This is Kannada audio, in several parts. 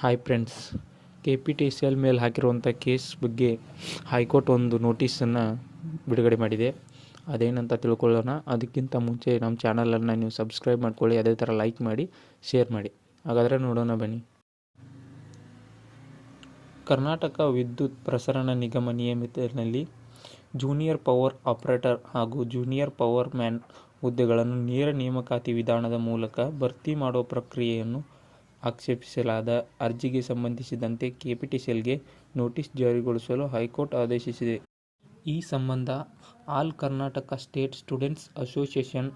Hi friends K P T C L ಮೇಲೆ ಹಾಕಿರುವಂಥ ಕೇಸ್ ಬಗ್ಗೆ ಹೈಕೋರ್ಟ್ ಒಂದು ನೋಟಿಸನ್ನು ಬಿಡುಗಡೆ ಮಾಡಿದೆ. ಅದೇನಂತ ತಿಳ್ಕೊಳ್ಳೋಣ. ಅದಕ್ಕಿಂತ ಮುಂಚೆ ನಮ್ಮ ಚಾನಲನ್ನು ನೀವು ಸಬ್ಸ್ಕ್ರೈಬ್ ಮಾಡ್ಕೊಳ್ಳಿ, ಅದೇ ಥರ ಲೈಕ್ ಮಾಡಿ ಶೇರ್ ಮಾಡಿ. ಹಾಗಾದರೆ ನೋಡೋಣ ಬನ್ನಿ. ಕರ್ನಾಟಕ ವಿದ್ಯುತ್ ಪ್ರಸರಣ ನಿಗಮ ನಿಯಮಿತನಲ್ಲಿ ಜೂನಿಯರ್ ಪವರ್ ಆಪರೇಟರ್ ಹಾಗೂ ಜೂನಿಯರ್ ಪವರ್ ಮ್ಯಾನ್ ಹುದ್ದೆಗಳನ್ನು ನೇರ ನೇಮಕಾತಿ ವಿಧಾನದ ಮೂಲಕ ಭರ್ತಿ ಮಾಡುವ ಪ್ರಕ್ರಿಯೆಯನ್ನು ಆಕ್ಷೇಪಿಸಲಾದ ಅರ್ಜಿಗೆ ಸಂಬಂಧಿಸಿದಂತೆ ಕೆಪಿಟಿಸಿಎಲ್ಗೆ ನೋಟಿಸ್ ಜಾರಿಗೊಳಿಸಲು ಹೈಕೋರ್ಟ್ ಆದೇಶಿಸಿದೆ. ಈ ಸಂಬಂಧ all Karnataka state students association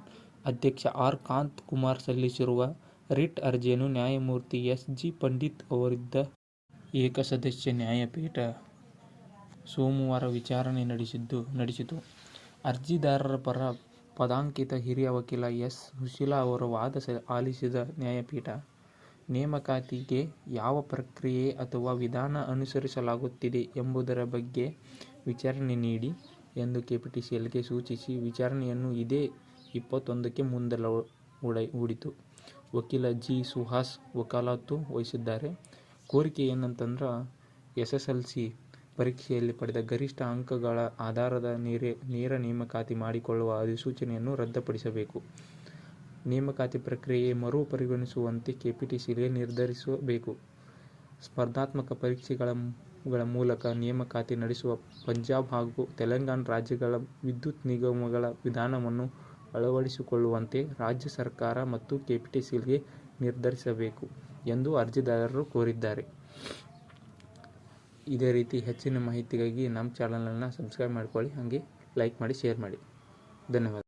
ಅಧ್ಯಕ್ಷ ಆರ್ ಕಾಂತ್ ಕುಮಾರ್ ಸಲ್ಲಿಸಿರುವ ರಿಟ್ ಅರ್ಜಿಯನ್ನು ನ್ಯಾಯಮೂರ್ತಿ ಎಸ್ ಜಿ ಪಂಡಿತ್ ಅವರಿದ್ದ ಏಕಸದಸ್ಯ ನ್ಯಾಯಪೀಠ ಸೋಮವಾರ ವಿಚಾರಣೆ ನಡೆಸಿದ್ದು, ನಡೆಸಿತು. ಅರ್ಜಿದಾರರ ಪರ ಪದಾಂಕಿತ ಹಿರಿಯ ವಕೀಲ ಎಸ್. ಸುಶೀಲಾ ಅವರು ವಾದ ಆಲಿಸಿದ ನ್ಯಾಯಪೀಠ ನೇಮಕಾತಿಗೆ ಯಾವ ಪ್ರಕ್ರಿಯೆ ಅಥವಾ ವಿಧಾನ ಅನುಸರಿಸಲಾಗುತ್ತಿದೆ ಎಂಬುದರ ಬಗ್ಗೆ ವಿಚಾರಣೆ ನೀಡಿ ಎಂದು ಕೆಪಿಟಿಸಿಎಲ್ಗೆ ಸೂಚಿಸಿ ವಿಚಾರಣೆಯನ್ನು ಇದೇ ಇಪ್ಪತ್ತೊಂದಕ್ಕೆ ಮುಂದೂಡಿತು. ವಕೀಲ ಜಿ. ಸುಹಾಸ್ ವಕಾಲತ್ತು ವಹಿಸಿದ್ದಾರೆ. ಕೋರಿಕೆ ಏನಂತಂದ್ರೆ, ಎಸ್ಎಸ್ಎಲ್ಸಿ ಪರೀಕ್ಷೆಯಲ್ಲಿ ಪಡೆದ ಗರಿಷ್ಠ ಅಂಕಗಳ ಆಧಾರದ ನೇರ ನೇಮಕಾತಿ ಮಾಡಿಕೊಳ್ಳುವ ಅಧಿಸೂಚನೆಯನ್ನು ರದ್ದುಪಡಿಸಬೇಕು. ನೇಮಕಾತಿ ಪ್ರಕ್ರಿಯೆ ಮರು ಪರಿಗಣಿಸುವಂತೆ ಕೆಪಿಟಿಸಿಗೆ ನಿರ್ದೇಶಿಸಬೇಕು. ಸ್ಪರ್ಧಾತ್ಮಕ ಪರೀಕ್ಷೆಗಳ ಮೂಲಕ ನೇಮಕಾತಿ ನಡೆಸುವ ಪಂಜಾಬ್ ಹಾಗೂ ತೆಲಂಗಾಣ ರಾಜ್ಯಗಳ ವಿದ್ಯುತ್ ನಿಗಮಗಳ ವಿಧಾನವನ್ನು ಅಳವಡಿಸಿಕೊಳ್ಳುವಂತೆ ರಾಜ್ಯ ಸರ್ಕಾರ ಮತ್ತು ಕೆಪಿಟಿಸಿಗೆ ನಿರ್ಧರಿಸಬೇಕು ಎಂದು ಅರ್ಜಿದಾರರು ಕೋರಿದ್ದಾರೆ. ಇದೇ ರೀತಿ ಹೆಚ್ಚಿನ ಮಾಹಿತಿಗಾಗಿ ನಮ್ಮ ಚಾನಲನ್ನು ಸಬ್ಸ್ಕ್ರೈಬ್ ಮಾಡಿಕೊಳ್ಳಿ, ಹಾಗೆ ಲೈಕ್ ಮಾಡಿ ಶೇರ್ ಮಾಡಿ ಧನ್ಯವಾದ.